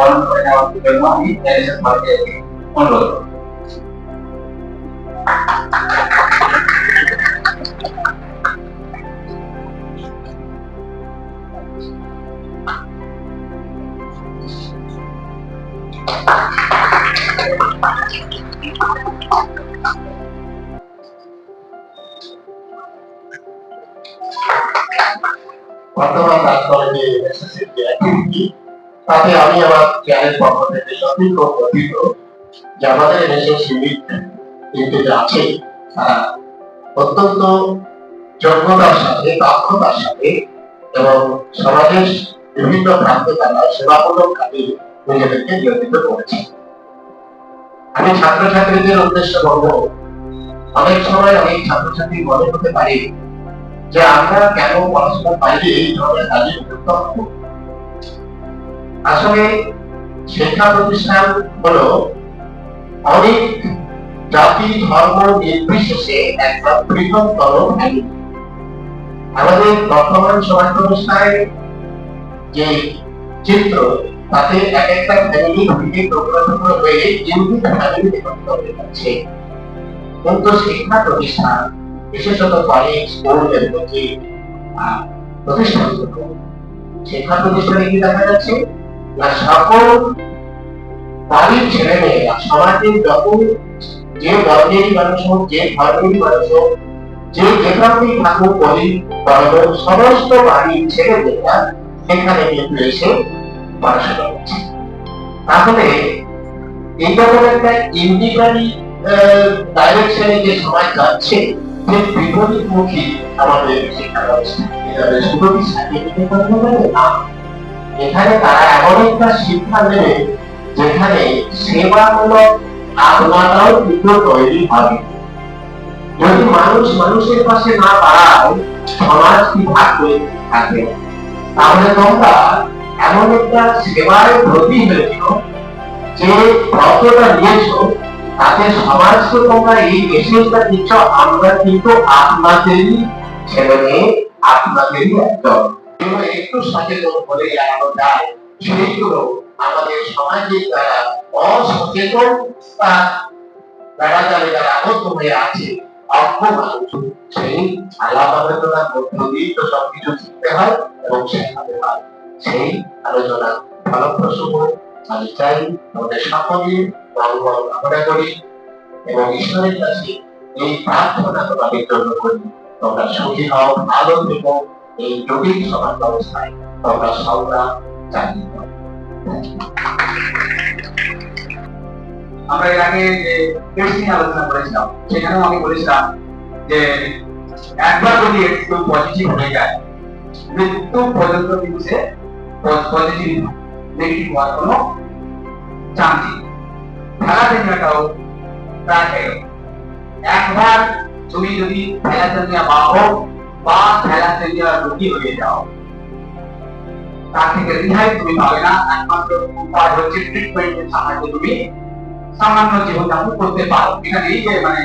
দুজনকে বরণ করে নেওয়ার জন্য আমি এনএসএস ভারতীয় অনুরোধ করব। বর্তমান তাতে আমি আমার জ্ঞানের পক্ষ থেকে সঠিক ও যে আমাদের দেশের কিন্তু যে আছে তারা অত্যন্ত যোগ্যতার সাথে, দক্ষতার সাথে এবং সমাজের বিভিন্ন তারা সেবামূলক কাজে নিজেদেরকে নিয়োজিত করেছে। আমি ছাত্রছাত্রীদের উদ্দেশ্যে বলব, অনেক সময় অনেক ছাত্রছাত্রী মনে হতে পারে যে আমরা কেন পড়াশোনার বাইরে এই ধরনের কাজে যুক্ত হব। আসলে শিক্ষা প্রতিষ্ঠান হলো অনেক জাতি ধর্ম নির্বিশেষে একটা বৃহত্তর আমাদের বর্তমান সমাজ ব্যবস্থায় যে চিত্র তাতে এক একটা ফ্যামিলি থেকে টুকরো হয়ে ইউনিট ফ্যামিলি বিভক্ত হয়ে যাচ্ছে। কিন্তু শিক্ষা প্রতিষ্ঠান বিশেষত কলেজ স্কুল আহ, প্রতিষ্ঠানগুলো শিক্ষা প্রতিষ্ঠানে কি দেখা যাচ্ছে? না সকল বাড়ির ছেলে মেয়েরা সমাজের যত যে বর্ণেরই মানুষ হোক, যে ধর্মেরই মানুষ হোক, যে যেখানেই থাকুক গরিব বড় সমস্ত বাড়ির ছেলে মেয়েরা সেখানে কিন্তু এসে পড়াশোনা করছে। তাহলে এই রকম একটা ইন্ডিভিজুয়ালি ডাইরেকশনে যে সমাজ যাচ্ছে যে বিপরীতমুখী আমাদের শিক্ষা ব্যবস্থা। এভাবে শুধু কি সার্টিফিকেট না। এখানে তারা এমন একটা শিক্ষা নেবে যেখানে সেবামূলক আত্মাটাও কিন্তু তৈরি হবে। যদি মানুষ মানুষের পাশে না দাঁড়ায়, সমাজ কি থাকবে তাহলে তোমরা এমন একটা যে ব্রতটা তাতে সমাজকে তোমরা এই মেসেজটা দিচ্ছ, আমরা কিন্তু আপনাদেরই ছেলে মেয়ে আপনাদেরই একজন এগুলো একটু সচেতন হলে যায় সেইগুলো আমাদের সমাজে যারা অসচেতন বা যারা যারা আবদ্ধ হয়ে আছে, অজ্ঞ মানুষ, সেই আলাপ মধ্য দিয়েই তো সবকিছু শিখতে হয় এবং শেখাতে হয়। সেই আলোচনা ফলপ্রসূ হোক, আমি চাই আমাদের সকলের মঙ্গল কামনা করি এবং ঈশ্বরের কাছে এই প্রার্থনা তোমাদের জন্য করি। তোমরা সুখী হও, ভালো থেকো। এই জটিল সমাজ ব্যবস্থায় তোমরা সংগ্রাম চালিয়ে আমরা এর আগে যে কেস নিয়ে আলোচনা করেছিলাম, সেখানেও আমি বলেছিলাম যে একবার যদি একটু পজিটিভ হয়ে যায়, মৃত্যু পর্যন্ত কিন্তু সে পজিটিভ নেগেটিভ হওয়ার কোনো চান্স নেই। থ্যালাসেমিয়াটাও প্রায় একবার তুমি যদি থ্যালাসেমিয়া বাহক বা থ্যালাসেমিয়া রোগী হয়ে যাও তার থেকে রেহাই তুমি পাবে না একমাত্র উপায় হচ্ছে ট্রিটমেন্টের সাহায্যে তুমি সামান্য জীবনযাপন করতে পারো এখানে এই যে মানে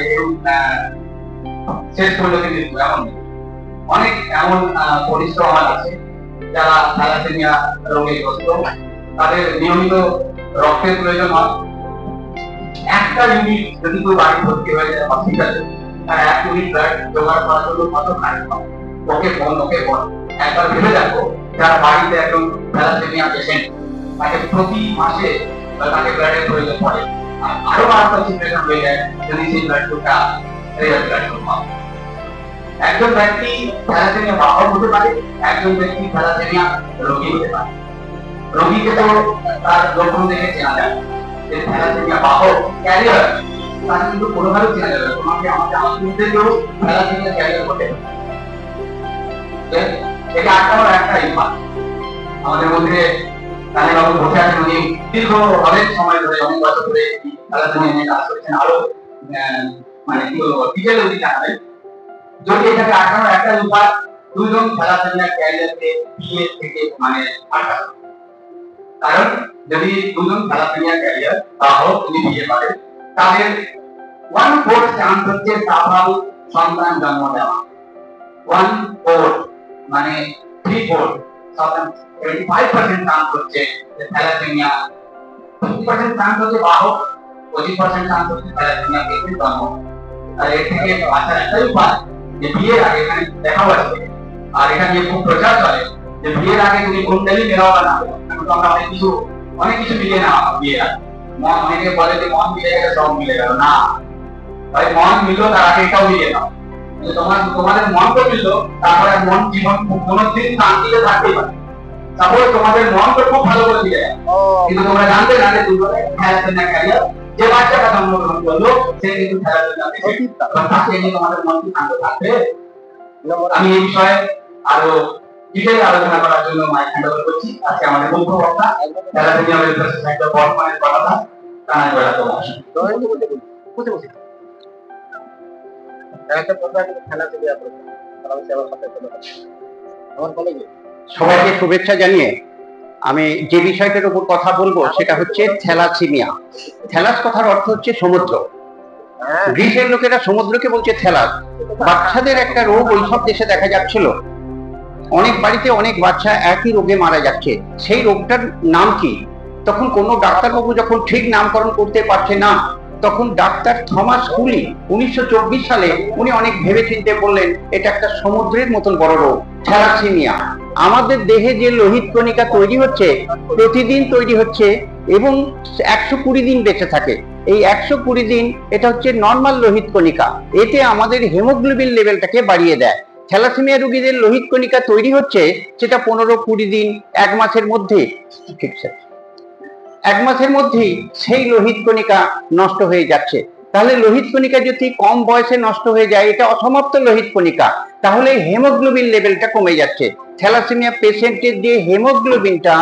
শেষ পর্যন্ত কিন্তু এমন অনেক এমন পরিশ্রম আছে যারা থ্যালাসেমিয়া রোগে গ্রস্ত তাদের নিয়মিত রক্তের প্রয়োজন হয় একটা ইউনিট যদি কেউ বাড়ি ভর্তি হয়ে যায় হসপিটালে তার এক ইউনিট ব্লাড জোগাড় করার জন্য কত খারাপ ওকে বল ওকে বল। একবার ভেবে দেখো যারা বাড়িতে একজন থ্যালাসেমিয়া পেশেন্ট তাকে প্রতি মাসে তাকে ব্লাডের প্রয়োজন পড়ে। আর আরও আরেকটা সিচুয়েশন হয়ে যায়, যদি সেই ব্লাড গ্রুপটা রেয়ার ব্লাড গ্রুপ একজন ব্যক্তি থ্যালাসেমিয়া বাহক হতে পারে, একজন ব্যক্তি থ্যালাসেমিয়া রোগী হতে পারে। রোগীকে তো তার লক্ষণ দেখে চেনা যায়। যে থ্যালাসেমিয়া বাহক ক্যারিয়ার তাকে কিন্তু কোনোভাবে চেনা যাবে তোমাকে আমাকে মধ্যে কেউ থ্যালাসেমিয়া ক্যারিয়ার করতে এটা আটকানোর একটা ইমান আমাদের মধ্যে রানী বাবু বসে আছেন উনি। দীর্ঘ অনেক সময় ধরে, অনেক বছর ধরে এই থ্যালাসেমিয়া নিয়ে কাজ করছেন। আরও মানে কি বলব ডিটেলে উনি জানাবেন। যদি এটাকে আটকানোর একটা উপায় দুজন থ্যালাসেমিয়া ক্যারিয়ারকে বিয়ে থেকে মানে আটকানো কারণ যদি দুজন থ্যালাসেমিয়া ক্যারিয়ার তাহলে তিনি বিয়ে করেন তাদের ওয়ান ফোর্থ চান্স সাফল সন্তান জন্ম দেওয়া। ওয়ান ফোর্থ মানে three four twenty five percent chance হচ্ছে যে থ্যালাসেমিয়া ফিফটি পার্সেন্ট চান্স হচ্ছে বাহক, পঁচিশ পার্সেন্ট চান্স হচ্ছে থ্যালাসেমিয়া পেশেন্ট জন্ম। আর এর থেকে বাঁচার একটাই উপায়, যে বিয়ের আগে এখানে দেখাও আছে। আর এটা নিয়ে খুব প্রচার চলে, যে বিয়ের আগে তুমি কুণ্ডলি মেলাও না। এখন আমরা অনেক কিছু অনেক কিছু মিলিয়ে না বিয়ের আগে। মন অনেকে বলে যে মন মিলে গেলে সব মিলে গেল। না। ভাই মন মিললো তার আগে এটাও মিলিয়ে নাও তোমার তোমাদের মন তো মিললো তারপরে মন জীবন কোনোদিন শান্তিতে থাকতেই পারে তারপরে তোমাদের মন তো খুব ভালো করে দিয়ে কিন্তু তোমরা জানতে না যে দুজনে খেলাধুলা ক্যারিয়ার যে বাচ্চাটা জন্মগ্রহণ করল সে কিন্তু খেলাধুলা তাকে নিয়ে তোমাদের মন কি শান্ত থাকবে। আমি এই বিষয়ে আরও ডিটেল আলোচনা করার জন্য মাইক হ্যান্ড ওভার করছি। আজকে আমাদের মুখ্য বক্তা খেলাধুলা ওয়েলফেয়ার সোসাইটির বর্তমানের কথা কানাই বেড়া তোমার সবাইকে শুভেচ্ছা জানিয়ে আমি যে বিষয়টার উপর কথা বলব সেটা হচ্ছে থ্যালাসিমিয়া। থ্যালাস কথার অর্থ হচ্ছে সমুদ্র। হ্যাঁ। গ্রিসের লোকেরা সমুদ্রকে বলছে থ্যালাস। বাচ্চাদের একটা রোগ ওইসব দেশে দেখা যাচ্ছিল। অনেক বাড়িতে অনেক বাচ্চা একই রোগে মারা যাচ্ছে। সেই রোগটার নাম কি? তখন কোনো ডাক্তারবাবু যখন ঠিক নামকরণ করতে পারছে না, তখন ডাক্তার থমাস কুলি উনিশশো সালে উনি অনেক ভেবে চিন্তে বললেন, এটা একটা সমুদ্রের মতন বড় রোগ, থ্যালাসিমিয়া। আমাদের দেহে যে লোহিত কণিকা তৈরি হচ্ছে, প্রতিদিন তৈরি হচ্ছে এবং একশো কুড়ি দিন বেঁচে থাকে। এই একশো কুড়ি দিন এটা হচ্ছে নর্মাল লোহিত কণিকা। এতে আমাদের হেমোগ্লোবিন লেভেলটাকে বাড়িয়ে দেয়। থ্যালাসেমিয়া রোগীদের লোহিত কণিকা তৈরি হচ্ছে সেটা পনেরো কুড়ি দিন, এক মাসের মধ্যে। এক মাসের মধ্যেই সেই লোহিত কণিকা নষ্ট হয়ে যাচ্ছে। তাহলে লোহিত কণিকা যদি কম বয়সে নষ্ট হয়ে যায়, এটা অসমাপ্ত লোহিত কণিকা। তাহলে হেমোগ্লোবিন লেভেলটা কমে যাচ্ছে। থ্যালাসেমিয়া পেশেন্টের যে হেমোগ্লোবিনটা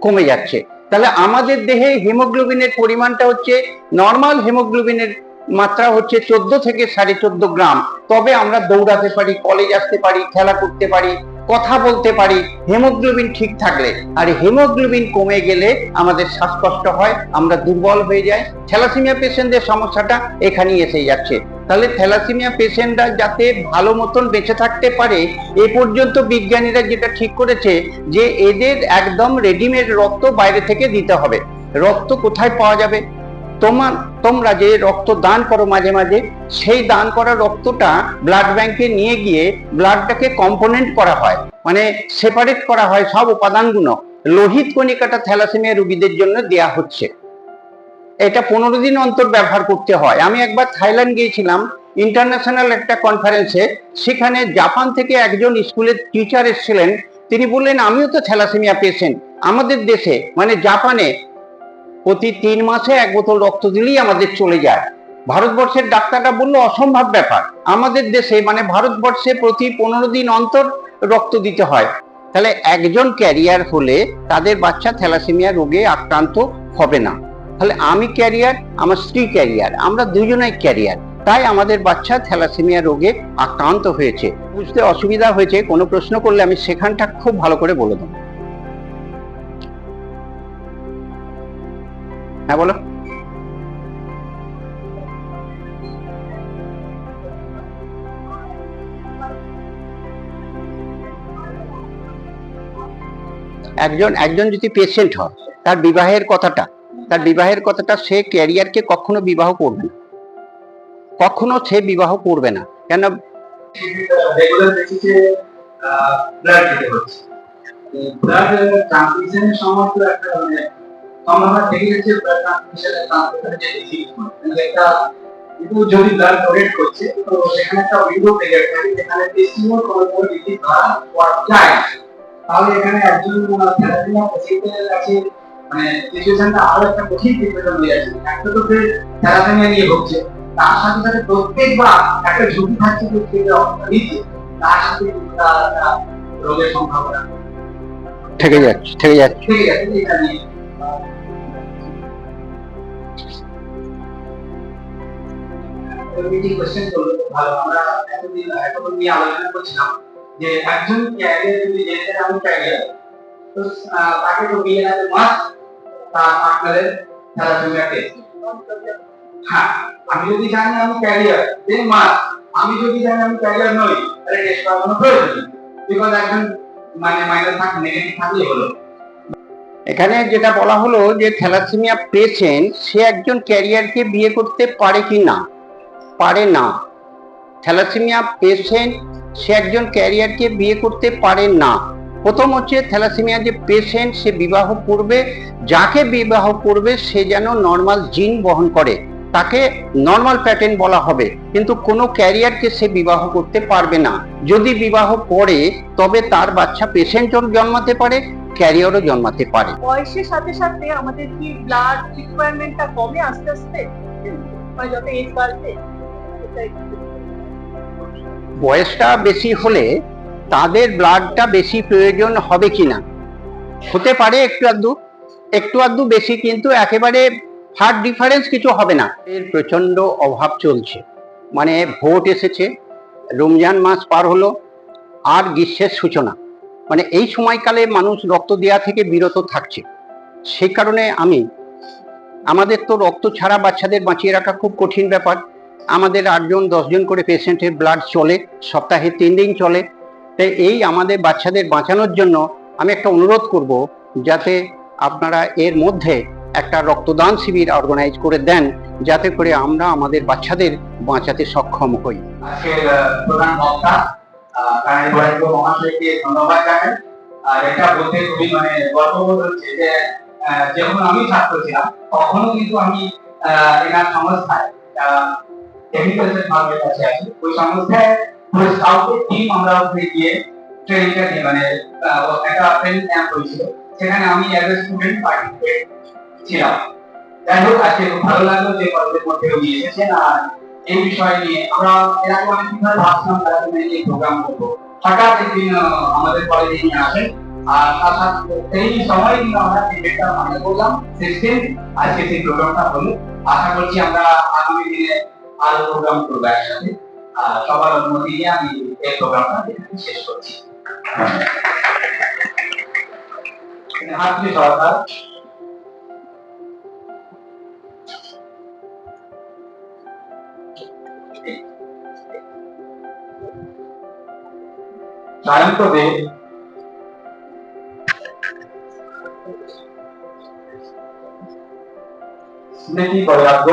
কমে যাচ্ছে। তাহলে আমাদের দেহে হিমোগ্লোবিনের পরিমাণটা হচ্ছে নর্মাল হিমোগ্লোবিনের মাত্রা হচ্ছে চোদ্দ থেকে সাড়ে চোদ্দ গ্রাম। তবে আমরা দৌড়াতে পারি কলেজ আসতে পারি, খেলা করতে পারি, কথা বলতে পারি হেমোগ্লোবিন ঠিক থাকলে। আর হেমোগ্লোবিন কমে গেলে আমাদের শ্বাসকষ্ট হয়, আমরা দুর্বল হয়ে যাই। থ্যালাসিমিয়া পেশেন্টদের সমস্যাটা এখানেই এসে যাচ্ছে। তাহলে থ্যালাসিমিয়া পেশেন্টরা যাতে ভালো মতন বেঁচে থাকতে পারে, এ পর্যন্ত বিজ্ঞানীরা যেটা ঠিক করেছে যে এদের একদম রেডিমেড রক্ত বাইরে থেকে দিতে হবে। রক্ত কোথায় পাওয়া যাবে? তোমার, তোমরা যে রক্ত দান করো মাঝে মাঝে, সেই দান করা রক্তটা ব্লাড ব্যাংকে নিয়ে গিয়ে ব্লাডটাকে কম্পোনেন্ট করা হয়। মানে সেপারেট করা হয় সব উপাদানগুলো। লোহিত কণিকাটা থ্যালাসেমিয়া রোগীদের জন্য দেয়া হচ্ছে। এটা পনেরো দিন অন্তর ব্যবহার করতে হয়। আমি একবার থাইল্যান্ড গিয়েছিলাম ইন্টারন্যাশনাল একটা কনফারেন্সে সেখানে জাপান থেকে একজন স্কুলের টিচার এসেছিলেন। তিনি বললেন, আমিও তো থ্যালাসেমিয়া পেশেন্ট আমাদের দেশে মানে জাপানে প্রতি তিন মাসে এক বোতল রক্ত দিলেই আমাদের চলে যায়। ভারতবর্ষের ডাক্তাররা বলল, অসম্ভব ব্যাপার। আমাদের দেশে মানে ভারতবর্ষে প্রতি পনেরো দিন অন্তর রক্ত দিতে হয়। তাহলে একজন ক্যারিয়ার হলে তাদের বাচ্চা থ্যালাসেমিয়া রোগে আক্রান্ত হবে না। তাহলে আমি ক্যারিয়ার, আমার স্ত্রী ক্যারিয়ার, আমরা দুজনেই ক্যারিয়ার। তাই আমাদের বাচ্চা থ্যালাসেমিয়া রোগে আক্রান্ত হয়েছে। বুঝতে অসুবিধা হয়েছে, কোনো প্রশ্ন করলে আমি সেখানটা খুব ভালো করে বলে দেবো। হ্যাঁ বলো। একজন একজন যদি পেশেন্ট হয়, তার বিবাহের কথাটা, তার বিবাহের কথাটা সে ক্যারিয়ারকে কখনো বিবাহ করবে না। কখনো সে বিবাহ করবে না। কেন? ব্লাড ট্রান্সমিশনের মানে ট্রান্সমিশনের যে ডিজিজ মানে একটা কিন্তু যদি ব্লাড ডোনেট করছে তো সেখানে একটা উইন্ডো পিরিয়ড থাকে যেখানে টেস্টিংও কোনো কোনো ডিজিজ ধরা পড়া যায় তাহলে এখানে একজন থ্যালাসেমিয়া পেশেন্টের কাছে মানে সিচুয়েশনটা আরও একটা কঠিন সিচুয়েশন হয়ে যাচ্ছে। একটা তো সে থ্যালাসেমিয়া নিয়ে ভুগছে তার সাথে সাথে প্রত্যেকবার একটা ঝুঁকি থাকছে যে সে অবস্থা নিচ্ছে তার সাথে তার রোগের সম্ভাবনা। থেকে যাচ্ছে থেকে যাচ্ছে। থেকে যাচ্ছে কমিটি কোশ্চেন করল, ভালো, আমরা এতদিন, এতক্ষণ নিয়ে আলোচনা করছিলাম যে একজন ক্যারিয়ার যদি জেনে আমি ক্যারিয়ার তো তাকে তো বিয়ে না মাস তার পার্টনারের থ্যালাসেমিয়া টেস্ট হ্যাঁ আমি যদি জানি আমি ক্যারিয়ার দেন মাস। আমি যদি জানি আমি ক্যারিয়ার নই, তাহলে টেস্ট করার কোনো প্রয়োজন নেই। বিকজ একজন মানে মাইনাস থাক নেগেটিভ থাকলেই হলো। এখানে যেটা বলা হলো যে থ্যালাসেমিয়া পেশেন্ট, সে একজন ক্যারিয়ারকে বিয়ে করতে পারে কি না পারে না। থ্যালাসেমিয়া পেশেন্ট সে একজন ক্যারিয়ারকে বিয়ে করতে পারে না। প্রথম হচ্ছে থ্যালাসেমিয়া যে পেশেন্ট সে বিবাহ করবে। যাকে বিবাহ করবে, সে যেন নর্মাল জিন বহন করে। তাকে নর্মাল প্যাটার্ন বলা হবে। কিন্তু কোনো ক্যারিয়ারকে সে বিবাহ করতে পারবে না। যদি বিবাহ করে, তবে তার বাচ্চা পেশেন্টও জন্মাতে পারে ক্যারিয়ারও জন্মাতে পারে। বয়সের সাথে সাথে আমাদের কি ব্লাড রিকোয়ারমেন্টটা কমে আস্তে আস্তে? মানে যত এজ একটু- বয়সটা বেশি হলে তাদের ব্লাডটা বেশি প্রয়োজন হবে কিনা? হতে পারে একটু আধটু একটু আধটু বেশি, কিন্তু একেবারে হার্ড ডিফারেন্স কিছু হবে না। এর প্রচণ্ড অভাব চলছে। মানে ভোট এসেছে, রমজান মাস পার হলো, আর গ্রীষ্মের সূচনা। মানে এই সময়কালে মানুষ রক্ত দেওয়া থেকে বিরত থাকছে। সেই কারণে আমি, আমাদের তো রক্ত ছাড়া বাচ্চাদের বাঁচিয়ে রাখা খুব কঠিন ব্যাপার। আমাদের আটজন, দশজন করে পেশেন্টের ব্লাড চলে, সপ্তাহে তিন দিন চলে। তাই এই আমাদের বাচ্চাদের বাঁচানোর জন্য আমি একটা অনুরোধ করব, যাতে আপনারা এর মধ্যে একটা রক্তদান শিবির অর্গানাইজ করে দেন, যাতে করে আমরা আমাদের বাচ্চাদের বাঁচাতে সক্ষম হই। মানে আমি ছাত্র ছিলাম, তখনও কিন্তু আমি এনার সংস্থায় এগ্রিকালচার ফার্মের কাছে আছি ওই সংস্থায় পুরো স্কাউটের টিম আমরা ওখানে গিয়ে ট্রেনিংটা নিয়ে মানে একটা ট্রেনিং ক্যাম্প হয়েছিল, সেখানে আমি অ্যাজ এ স্টুডেন্ট পার্টিসিপেট ছিলাম। যাই হোক, আজকে ভালো লাগল যে কলেজের মধ্যে উনি এসেছেন, আর এই বিষয় নিয়ে আমরা এর আগে অনেক ধরে ভাবছিলাম তারা জন্য এই প্রোগ্রাম করব। হঠাৎ একদিন আমাদের কলেজে নিয়ে আসেন আর তার সাথে সেই সময় কিন্তু আমরা ডিবেটটা মনে করলাম সিক্সটিন আজকে সেই প্রোগ্রামটা হলো। আশা করছি আমরা আগামী দিনে আরও প্রোগ্রাম করব একসাথে। সবার অনুমতি নিয়ে আমি এই প্রোগ্রামটা শেষ করছি। হাত দিয়ে সরকার স্মৃতি বৈরাগ্য